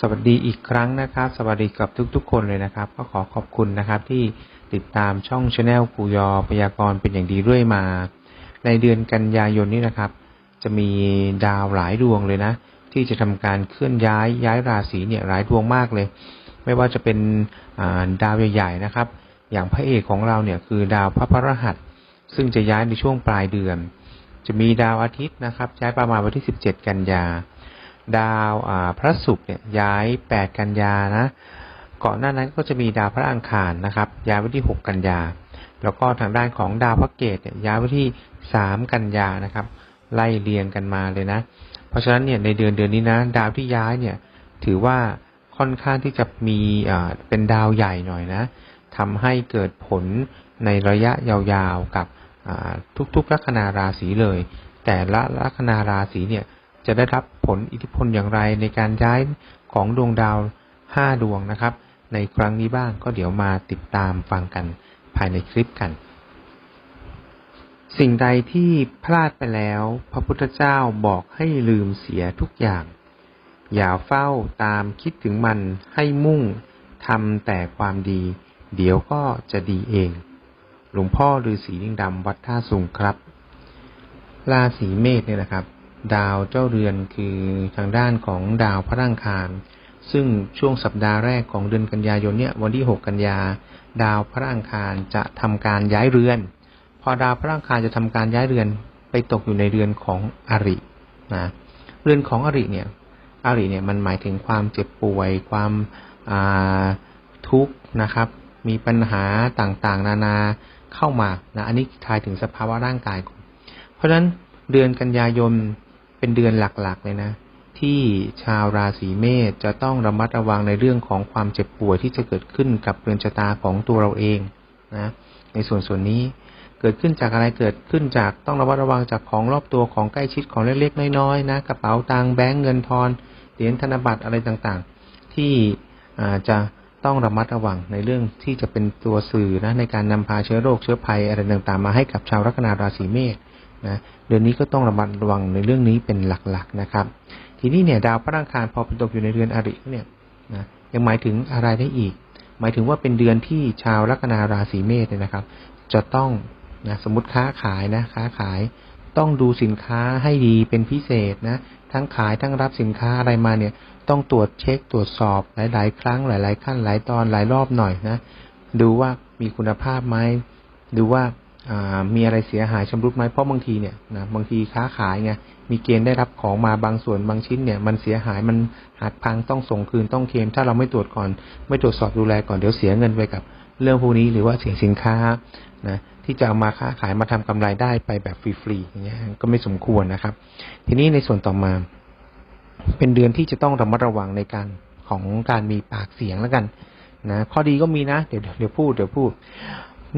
สวัสดีอีกครั้งนะครับ สวัสดีกับทุกๆ คนเลยนะครับ ก็ขอขอบคุณนะครับที่ติดตามช่องชาแนลกูยอพยากรณ์เป็นอย่างดีเรื่อยมา ในเดือนกันยายนนี้นะครับ จะมีดาวหลายดวงเลยนะ ที่จะทำการเคลื่อนย้ายย้ายราศีเนี่ยหลายดวงมากเลย ไม่ว่าจะเป็นดาวใหญ่ ๆนะครับ อย่างพระเอกของเราเนี่ยคือดาวพระพฤหัส ซึ่งจะย้ายในช่วงปลายเดือน จะมีดาวอาทิตย์นะครับย้ายประมาณวันที่ 17 กันยา ดาวอ่าพระศุกร์เนี่ยย้าย 8 กันยานะก่อนหน้านั้นก็จะมีดาวพระอังคารนะครับ ย้ายวันที่ 6 กันยา แล้วก็ทางด้านของดาวพระเกตเนี่ยย้ายวันที่ 3 กันยานะครับ ไล่เรียงกันมาเลยนะ เพราะฉะนั้นเนี่ยในเดือนเดือนนี้นะดาวที่ย้ายเนี่ยถือว่าค่อนข้างที่จะมีอ่าเป็นดาวใหญ่หน่อยนะทำให้เกิดผลในระยะยาวๆกับอ่าทุกๆลัคนาราศีเลย แต่ละลัคนาราศีเนี่ย จะได้รับผลอิทธิพลอย่างไรในการย้ายของดวงดาว 5 ดวงนะครับ ในครั้งนี้บ้างก็เดี๋ยวมาติดตามฟังกันภายในคลิปกัน สิ่งใดที่พลาดไปแล้ว พระพุทธเจ้าบอกให้ลืมเสียทุกอย่าง อย่าเฝ้าตามคิดถึงมันให้มุ่งทำแต่ความดี เดี๋ยวก็จะดีเอง หลวงพ่อฤาษีลิงดำวัดท่าสุงครับราศีเมษเนี่ยนะครับ ดาวเจ้าเรือนคือทางด้านของดาวพระอังคาร ซึ่งช่วงสัปดาห์แรกของเดือนกันยายนเนี่ยวันที่ 6 กันยา ดาวพระอังคารจะทำการย้ายเรือน พอดาวพระอังคารจะทำการย้ายเรือนไปตกอยู่ในเรือนของอรินะเรือนของอริเนี่ยอริเนี่ยมันหมายถึงความเจ็บป่วย ความาทุกข์นะครับ มีปัญหาต่างๆ นานาเข้ามานะอันนี้ทายถึงสภาวะร่างกาย เพราะฉะนั้นเดือนกันยายน เป็นเดือนหลักๆ เลยนะ ที่ชาวราศีเมษจะต้องระมัดระวังในเรื่องของความเจ็บป่วยที่จะเกิดขึ้นกับเรือนชะตาของตัวเราเองนะในส่วนส่วนนี้เกิดขึ้นจากอะไรเกิดขึ้นจากต้องระมัดระวังจากของรอบตัวของใกล้ชิดของเล็กๆน้อยๆนะกระเป๋าตังค์แบงก์เงินทอนเหรียญธนบัตรอะไรต่างๆ ที่จะต้องระมัดระวังในเรื่องที่จะเป็นตัวสื่อนะในการนำพาเชื้อโรคเชื้อภัยอะไรต่างๆ มาให้กับชาวลัคนาราศีเมษ นะเดือนนี้ก็ต้องระมัดระวังในเรื่องนี้เป็นหลักๆนะครับ ทีนี้เนี่ยดาวพระอังคารพอเป็นตกอยู่ในเรือนอริเนี่ยนะยังหมายถึงอะไรได้อีก หมายถึงว่าเป็นเดือนที่ชาวลัคนาราศีเมษเนี่ยนะครับ จะต้องนะสมมติค้าขายนะค้าขายต้องดูสินค้าให้ดีเป็นพิเศษนะทั้งขายทั้งรับสินค้าอะไรมาเนี่ย ต้องตรวจเช็คตรวจสอบหลาย ๆ ครั้งหลาย ๆ ขั้นหลายตอนหลายรอบหน่อยนะ ดูว่ามีคุณภาพไหมดูว่า มีอะไรเสียหายชำรุดไหมเพราะบางทีเนี่ยนะบางทีค้าขายไงมีเกณฑ์ได้รับของมาบางส่วนบางชิ้นเนี่ย มันเสียหายมันหักพังต้องส่งคืนต้องเคลมถ้าเราไม่ตรวจก่อน ไม่ตรวจสอบดูแลก่อนเดี๋ยวเสียเงินไปกับเรื่องพวกนี้หรือว่าเสียสินค้านะที่จะเอามาค้าขายมาทำกำไรได้ไปแบบฟรีๆอย่างเงี้ยก็ไม่สมควรนะครับ ทีนี้ในส่วนต่อมา เป็นเดือนที่จะต้องระมัดระวังในการของการมีปากเสียงแล้วกันนะข้อดีก็มีนะ เดี๋ยวเดี๋ยวพูดเดี๋ยวพูด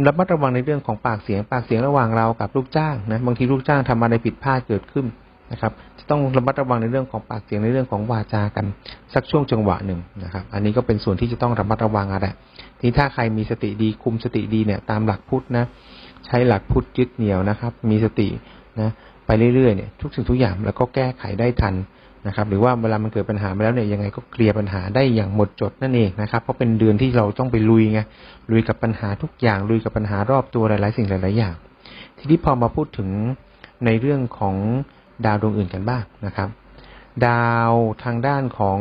ระมัดระวังในเรื่องของปากเสียง ปากเสียงระหว่างเรากับลูกจ้างนะบางทีลูกจ้างทำอะไรผิดพลาดเกิดขึ้นนะครับ จะต้องระมัดระวังในเรื่องของปากเสียงในเรื่องของวาจากัน สักช่วงจังหวะหนึ่งนะครับ อันนี้ก็เป็นส่วนที่จะต้องระมัดระวังอะไรทีนี้ถ้าใครมีสติดีคุมสติดีเนี่ย ตามหลักพุทธนะ ใช้หลักพุทธยึดเหนี่ยวนะครับ มีสตินะ ไปเรื่อยๆเนี่ย ทุกสิ่งทุกอย่างแล้วก็แก้ไขได้ทัน นะครับ หรือว่าเวลามันเกิดปัญหามาแล้วเนี่ยยังไงก็เคลียร์ปัญหาได้อย่างหมดจดนั่นเองนะครับ เพราะเป็นเดือนที่เราต้องไปลุยไงลุยกับปัญหาทุกอย่างลุยกับปัญหารอบตัวหลาย ๆ สิ่งหลาย ๆ อย่าง ทีนี้พอมาพูดถึงในเรื่องของดาวดวงอื่นกันบ้างนะครับ ดาวทางด้านของ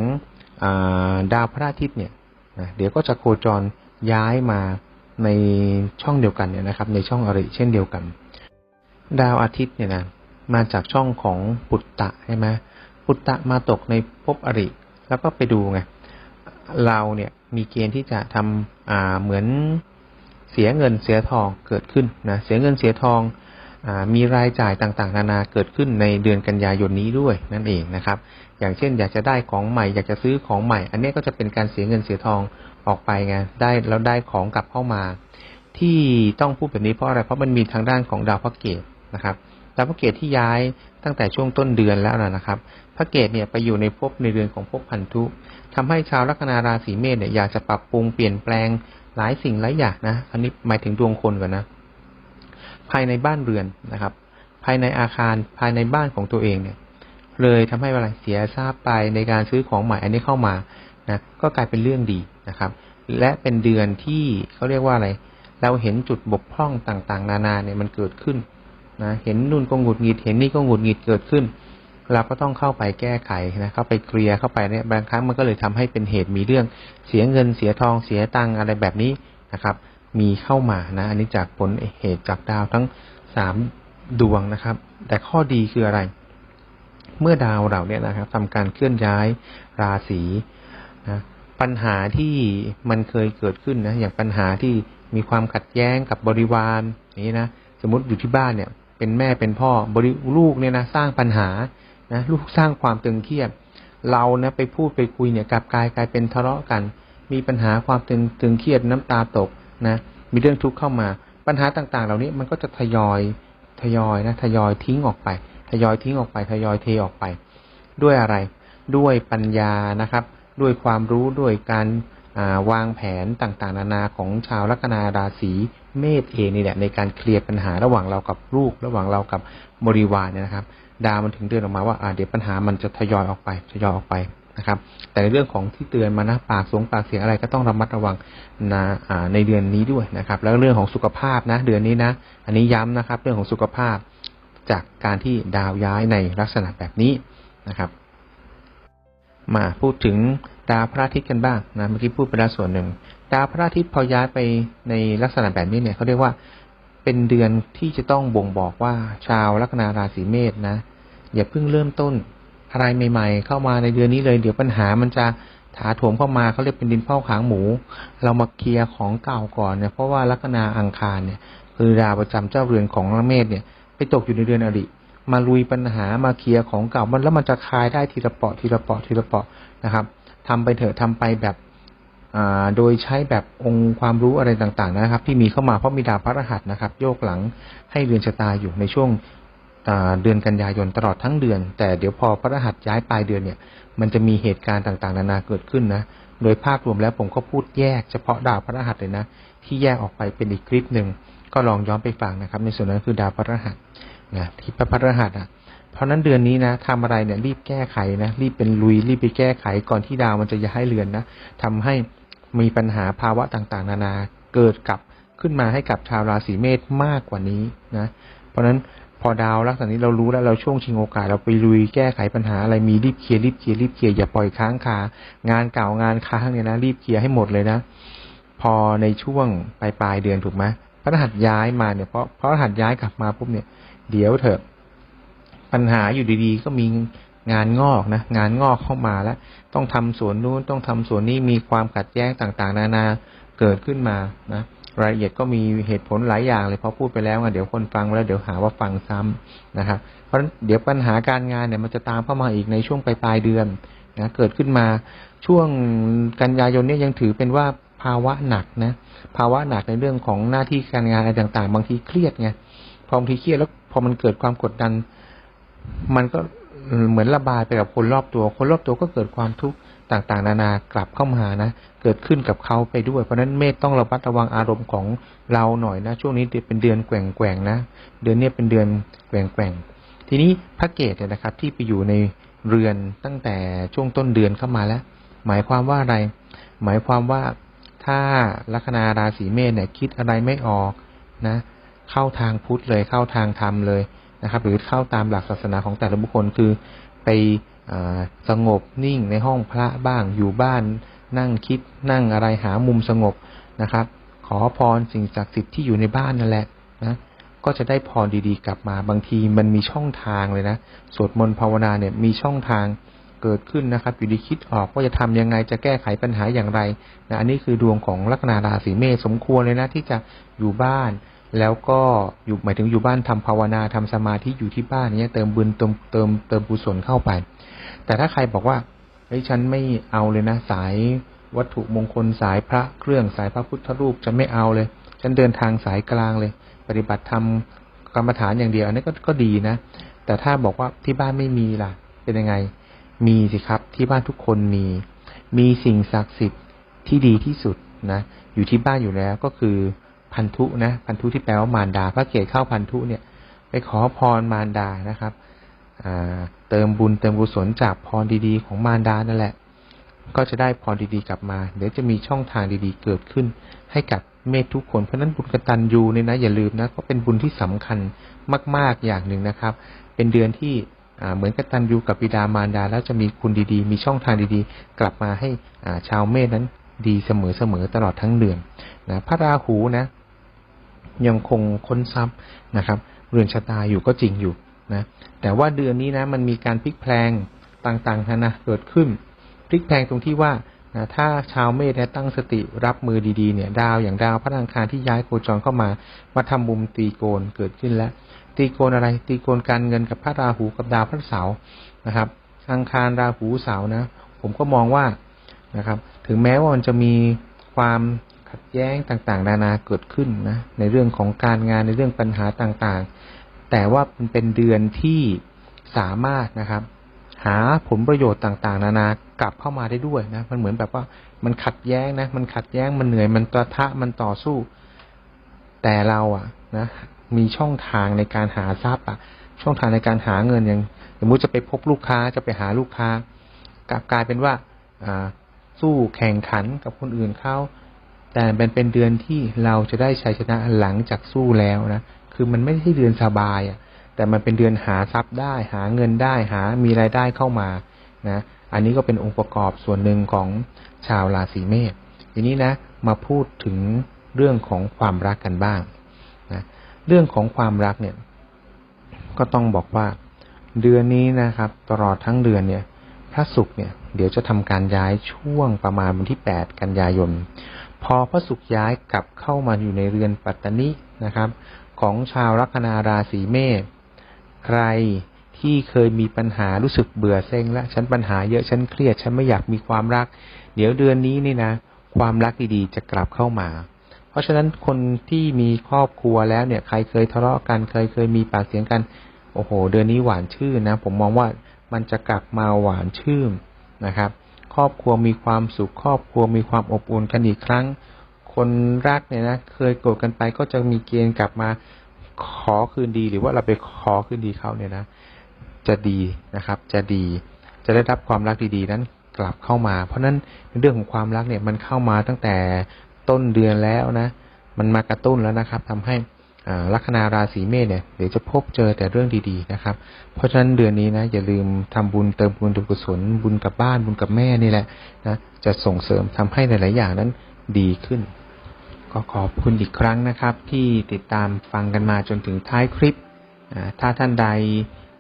อาดาวพระอาทิตย์เนี่ยนะเดี๋ยวก็จะโคจรย้ายมาในช่องเดียวกันเนี่ยนะครับ ในช่องอริเช่นเดียวกัน ดาวอาทิตย์เนี่ยนะมาจากช่องของปุตตะใช่ไหม ปุตตะมาตกในภพอริ แล้วก็ไปดูไงเราเนี่ยมีเกณฑ์ที่จะทำอ่าเหมือนเสียเงินเสียทองเกิดขึ้นนะเสียเงินเสียทองอามีรายจ่ายต่างๆ นานาเกิดขึ้นในเดือนกันยายนนี้ด้วยนั่นเองนะครับ อย่างเช่น อยากจะได้ของใหม่ อยากจะซื้อของใหม่ อันนี้ก็จะเป็นการเสียเงินเสียทองออกไปไงได้แล้วได้ของกลับเข้ามา ที่ต้องพูดแบบนี้เพราะอะไรเพราะมันมีทางด้านของดาวพระเกตนะครับดาวพระเกตที่ย้ายตั้งแต่ช่วงต้นเดือนแล้วนะครับ พระเกตเนี่ยไปอยู่ในภพในเรือนของภพพันธุทำให้ชาวลัคนาราศีเมษเนี่ยอยากจะปรับปรุงเปลี่ยนแปลงหลายสิ่งหลายอย่างนะ อันนี้หมายถึงดวงคนก่อนนะ ภายในบ้านเรือนนะครับ ภายในอาคารภายในบ้านของตัวเองเนี่ย เลยทำให้อะไรเสียทราบไปในการซื้อของใหม่อันนี้เข้ามานะก็กลายเป็นเรื่องดีนะครับ และเป็นเดือนที่เขาเรียกว่าอะไร เราเห็นจุดบกพร่องต่างๆ นานาเนี่ยมันเกิดขึ้นนะเห็นนู่นก็หงุดหงิดเห็นนี่ก็หงุดหงิดเกิดขึ้น เราก็ต้องเข้าไปแก้ไขนะเข้าไปเคลียร์เข้าไปเนี่ยบางครั้งมันก็เลยทำให้เป็นเหตุมีเรื่องเสียเงินเสียทองเสียตังอะไรแบบนี้นะครับ มีเข้ามานะ อันนี้จากผลเหตุจากดาวทั้งสามดวงนะครับ แต่ข้อดีคืออะไร เมื่อดาวเราเนี่ยนะครับทำการเคลื่อนย้ายราศีนะปัญหาที่มันเคยเกิดขึ้นนะอย่างปัญหาที่มีความขัดแย้งกับบริวารนี้นะสมมติอยู่ที่บ้านเนี่ย เป็นแม่เป็นพ่อบริลูกเนี่ยนะสร้างปัญหา นะลูกสร้างความตึงเครียด เรานะไปพูดไปคุยเนี่ยกลับกลายกลายเป็นทะเลาะกัน มีปัญหาความตึงตึงเครียดน้ำตาตกนะมีเรื่องทุกข์เข้ามา ปัญหาต่างๆ เหล่านี้มันก็จะทยอยทยอยนะทยอยทิ้งออกไป ทยอยทิ้งออกไป ทยอยเทออกไป ด้วยอะไร ด้วยปัญญานะครับ ด้วยความรู้ด้วยการวางแผนต่างๆ นานาของชาวลัคนาราศีเมษเองนี่แหละในการเคลียร์ปัญหาระหว่างเรากับลูก ระหว่างเรากับบริวารเนี่ยนะครับ ดาวมันถึงเตือนออกมาว่าเดี๋ยวปัญหามันจะทยอยออกไปทยอยออกไปนะครับ แต่ในเรื่องของที่เตือนมานะปากสงปากเสียงอะไรก็ต้องระมัดระวังนะในเดือนนี้ด้วยนะครับ แล้วเรื่องของสุขภาพนะ เดือนนี้นะ อันนี้ย้ำนะครับ เรื่องของสุขภาพจากการที่ดาวย้ายในลักษณะแบบนี้นะครับ มาพูดถึงดาวพระอาทิตย์กันบ้างนะเมื่อกี้พูดไปแล้วส่วนหนึ่ง ดาวพระอาทิตย์พอย้ายไปในลักษณะแบบนี้เนี่ยเขาเรียกว่า เป็นเดือนที่จะต้องบ่งบอกว่าชาวลัคนาราศีเมษนะ อย่าเพิ่งเริ่มต้นอะไรใหม่ๆ เข้ามาในเดือนนี้เลย เดี๋ยวปัญหามันจะถาโถมเข้ามาเขาเรียกเป็นดินเผาขางหมู เรามาเคลียร์ของเก่าก่อนเนี่ยเพราะว่าลัคนาอังคารเนี่ยคือดาวประจำเจ้าเรือนของเมษเนี่ย ไปตกอยู่ในเดือนอริมาลุยปัญหามาเคลียร์ของเก่ามันแล้วมันจะคลายได้ทีละเปาะทีละเปาะทีละเปาะนะครับทำไปเถอะทำไปแบบ โดยใช้แบบองค์ความรู้อะไรต่างๆ นะครับ ที่มีเข้ามาเพราะมีดาวพระรหัสนะครับ โยกหลังให้เรือนชะตาอยู่ในช่วงเดือนกันยายนตลอดทั้งเดือน แต่เดี๋ยวพอพระรหัสย้ายปลายเดือนเนี่ย มันจะมีเหตุการณ์ต่างๆ นานาเกิดขึ้นนะ โดยภาพรวมแล้วผมก็พูดแยกเฉพาะดาวพระรหัสเลยนะ ที่แยกออกไปเป็นอีกคลิปหนึ่งก็ลองย้อนไปฟังนะครับ ในส่วนนั้นคือดาวพระรหัสนะที่พระรหัสอะเพราะนั้นเดือนนี้นะทำอะไรเนี่ยรีบแก้ไขนะรีบเป็นลุยรีบไปแก้ไขก่อนที่ดาวมันจะย้ายเรือนนะทำให้ มีปัญหาภาวะต่างๆ นานาเกิดกับขึ้นมาให้กับชาวราศีเมษมากกว่านี้นะ เพราะฉะนั้นพอดาวลักษณะนี้เรารู้แล้วเราช่วงชิงโอกาสเราไปลุยแก้ไขปัญหาอะไรมีรีบเคลียร์รีบเคลียร์รีบเคลียร์อย่าปล่อยค้างคางานเก่างานค้างเนี่ยนะรีบเคลียร์ให้หมดเลยนะ พอในช่วงปลายปลายเดือนถูกไหมพระรหัสย้ายมาเนี่ยเพราะเพราะรหัสย้ายกลับมาปุ๊บเนี่ยเดี๋ยวเถอะปัญหาอยู่ดีๆ ก็มี งานงอกนะงานงอกเข้ามาแล้ว ต้องทำส่วนนู้นต้องทำส่วนนี้มีความขัดแย้งต่างๆ นานาเกิดขึ้นมานะรายละเอียดก็มีเหตุผลหลายอย่างเลยพอพูดไปแล้วเดี๋ยวคนฟังแล้วเดี๋ยวหาว่าฟังซ้ำนะครับ เพราะฉะนั้นเดี๋ยวปัญหาการงานเนี่ยมันจะตามเข้ามาอีกในช่วงปลายปลายเดือนนะเกิดขึ้นมาช่วงกันยายนเนี่ยยังถือเป็นว่าภาวะหนักนะภาวะหนักในเรื่องของหน้าที่การงานอะไรต่าง ๆ บางทีเครียดไงพอบางทีเครียดแล้วพอมันเกิดความกดดัน มันก็ เหมือนระบายไปกับคนรอบตัว คนรอบตัวก็เกิดความทุกข์ต่างๆ นานากลับเข้ามานะ เกิดขึ้นกับเขาไปด้วย เพราะนั้นเมษต้องระมัดระวังอารมณ์ของเราหน่อยนะ ช่วงนี้เป็นเดือนแกว่งๆนะ เดือนนี้เป็นเดือนแกว่งๆ ทีนี้พระเกตเนี่ยนะครับ ที่ไปอยู่ในเรือนตั้งแต่ช่วงต้นเดือนเข้ามาแล้ว หมายความว่าอะไร หมายความว่าถ้าลัคนาราศีเมษเนี่ยคิดอะไรไม่ออกนะ เข้าทางพุทธเลยเข้าทางธรรมเลย นะครับ หรือเข้าตามหลักศาสนาของแต่ละบุคคลคือไปสงบนิ่งในห้องพระบ้างอยู่บ้าน นั่งคิดนั่งอะไรหามุมสงบนะครับ ขอพรสิ่งศักดิ์สิทธิ์ที่อยู่ในบ้านนั่นแหละนะก็จะได้พรดีๆ กลับมาบางทีมันมีช่องทางเลยนะสวดมนต์ภาวนาเนี่ยมีช่องทางเกิดขึ้นนะครับ อยู่ดีคิดออกว่าจะทำยังไงจะแก้ไขปัญหาอย่างไรนะอันนี้คือดวงของลัคนาราศีเมษสมควรเลยนะที่จะอยู่บ้าน แล้วก็อยู่หมายถึงอยู่บ้านทำภาวนาทำสมาธิอยู่ที่บ้านเนี้ยเติมบุญเติมเติมเติมกุศลเข้าไป แต่ถ้าใครบอกว่าเฮ้ยฉันไม่เอาเลยนะสายวัตถุมงคลสายพระเครื่องสายพระพุทธรูปฉันไม่เอาเลย ฉันเดินทางสายกลางเลย ปฏิบัติธรรมกรรมฐานอย่างเดียวอันนี้ก็ก็ดีนะ แต่ถ้าบอกว่าที่บ้านไม่มีล่ะ เป็นยังไง มีสิครับที่บ้านทุกคนมี มีสิ่งศักดิ์สิทธิ์ที่ดีที่สุดนะ อยู่ที่บ้านอยู่แล้วก็คือ พันธุนะพันธุที่แปลว่ามารดา พระเกศเข้าพันธุเนี่ย ไปขอพรมารดานะครับเติมบุญเติมกุศลจากพรดีๆ ของมารดานั่นแหละ ก็จะได้พรดีๆกลับมา เดี๋ยวจะมีช่องทางดีๆเกิดขึ้น ให้กับเมธทุกคนเพราะนั้นบุญกตัญญูเนี่ยนะอย่าลืมนะก็เป็นบุญที่สำคัญมาก ๆอย่างหนึ่งนะครับ เป็นเดือนที่เหมือนกตัญญูกับบิดามารดา แล้วจะมีคุณดีๆ มีช่องทางดีๆ กลับมาให้ชาวเมษนั้นดีเสมอๆตลอดทั้งเดือนนะพระราหูนะ ยังคงค้นทรัพย์นะครับ เรือนชะตาอยู่ก็จริงอยู่นะแต่ว่าเดือนนี้นะมันมีการพลิกแพลงต่างๆนานาเกิดขึ้น พลิกแพลงตรงที่ว่านะถ้าชาวเมษเนี่ยตั้งสติรับมือดีๆเนี่ย ดาวอย่างดาวพระอังคารที่ย้ายโคจรเข้ามา มาทำมุมตีโกนเกิดขึ้นแล้ว ตีโกนอะไร ตีโกนการเงินกับพระราหูกับดาวพระเสาร์นะครับอังคารราหูเสาร์นะ ผมก็มองว่านะครับ ถึงแม้ว่ามันจะมีความ ขัดแย้งต่างๆ นานาเกิดขึ้นนะในเรื่องของการงานในเรื่องปัญหาต่างๆ แต่ว่ามันเป็นเดือนที่สามารถนะครับ หาผลประโยชน์ต่างๆ นานากลับเข้ามาได้ด้วยนะ มันเหมือนแบบว่ามันขัดแย้งนะ มันขัดแย้งมันเหนื่อยมันตะทะมันต่อสู้ แต่เราอะนะมีช่องทางในการหาทรัพย์อะช่องทางในการหาเงินอย่างสมมติจะไปพบลูกค้าจะไปหาลูกค้ากลับกลายเป็นว่า อ่าสู้แข่งขันกับคนอื่นเขา แต่เป็นเป็นเดือนที่เราจะได้ชัยชนะหลังจากสู้แล้วนะ คือมันไม่ใช่เดือนสบายอะ แต่มันเป็นเดือนหาทรัพย์ได้ หาเงินได้ หา มีรายได้เข้ามา นะ อันนี้ก็เป็นองค์ประกอบส่วนหนึ่งของชาวราศีเมษ ทีนี้นะ มาพูดถึงเรื่องของความรักกันบ้าง นะ เรื่องของความรักเนี่ย ก็ต้องบอกว่า เดือนนี้นะครับ ตลอดทั้งเดือนเนี่ย พระศุกร์เนี่ย เดี๋ยวจะทำการย้ายช่วงประมาณวันที่8กันยายน พอพระศุกร์ย้ายกลับเข้ามาอยู่ในเรือนปัตตนินะครับ ของชาวลัคนาราศีเมษใครที่เคยมีปัญหารู้สึกเบื่อเซ็งแล้วฉันปัญหาเยอะฉันเครียด ฉันไม่อยากมีความรัก เดี๋ยวเดือนนี้นี่นะ ความรักดีๆจะกลับเข้ามา เพราะฉะนั้นคนที่มีครอบครัวแล้วเนี่ย ใครเคยทะเลาะกันเคยเคยมีปากเสียงกัน โอ้โห เดือนนี้หวานชื่นนะ ผมมองว่ามันจะกลับมาหวานชื่นนะครับ ครอบครัวมีความสุขครอบครัวมีความอบอุ่นกันอีกครั้ง คนรักเนี่ยนะเคยโกรธกันไปก็จะมีเกณฑ์กลับมาขอคืนดี หรือว่าเราไปขอคืนดีเขาเนี่ยนะ จะดีนะครับ จะดี จะได้รับความรักดีๆ นั้นกลับเข้ามา เพราะนั้นในเรื่องของความรักเนี่ยมันเข้ามาตั้งแต่ต้นเดือนแล้วนะ มันมากระตุ้นแล้วนะครับทำให้ ลัคนาราศีเมษเนี่ยเดี๋ยวจะพบเจอแต่เรื่องดีๆนะครับ เพราะฉะนั้นเดือนนี้นะอย่าลืมทำบุญเติมบุญเติมกุศลบุญกับบ้านบุญกับแม่นี่แหละนะจะส่งเสริมทำให้หลายๆอย่างนั้นดีขึ้น ก็ขอบคุณอีกครั้งนะครับ ที่ติดตามฟังกันมาจนถึงท้ายคลิปถ้าท่านใด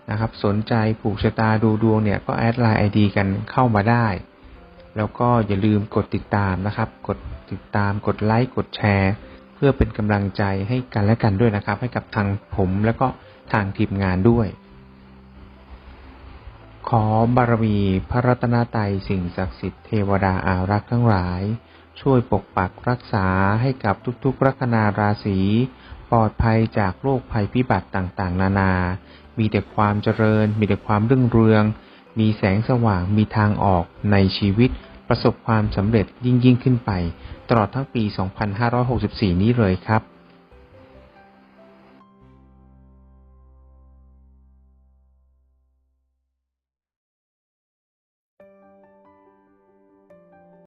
นะครับ สนใจผูกชะตาดูดวงเนี่ยก็แอดไลน์ไอดีกันเข้ามาได้ แล้วก็อย่าลืมกดติดตามนะครับ กดติดตามกดไลค์กดแชร์ เพื่อเป็นกำลังใจให้กันและกันด้วยนะครับ ให้กับทางผมแล้วก็ทางทีมงานด้วย ขอบารมีพระรัตนตรัยสิ่งศักดิ์สิทธิ์เทวดาอารักษ์ทั้งหลาย ช่วยปกปักรักษาให้กับทุกๆ ลัคนาราศีปลอดภัยจากโรคภัยพิบัติต่างๆ นานา มีแต่ความเจริญ มีแต่ความรุ่งเรือง มีแสงสว่าง มีทางออกในชีวิต ประสบความสำเร็จยิ่งยิ่งขึ้นไป ตลอดทั้งปี 2564 นี้เลยครับ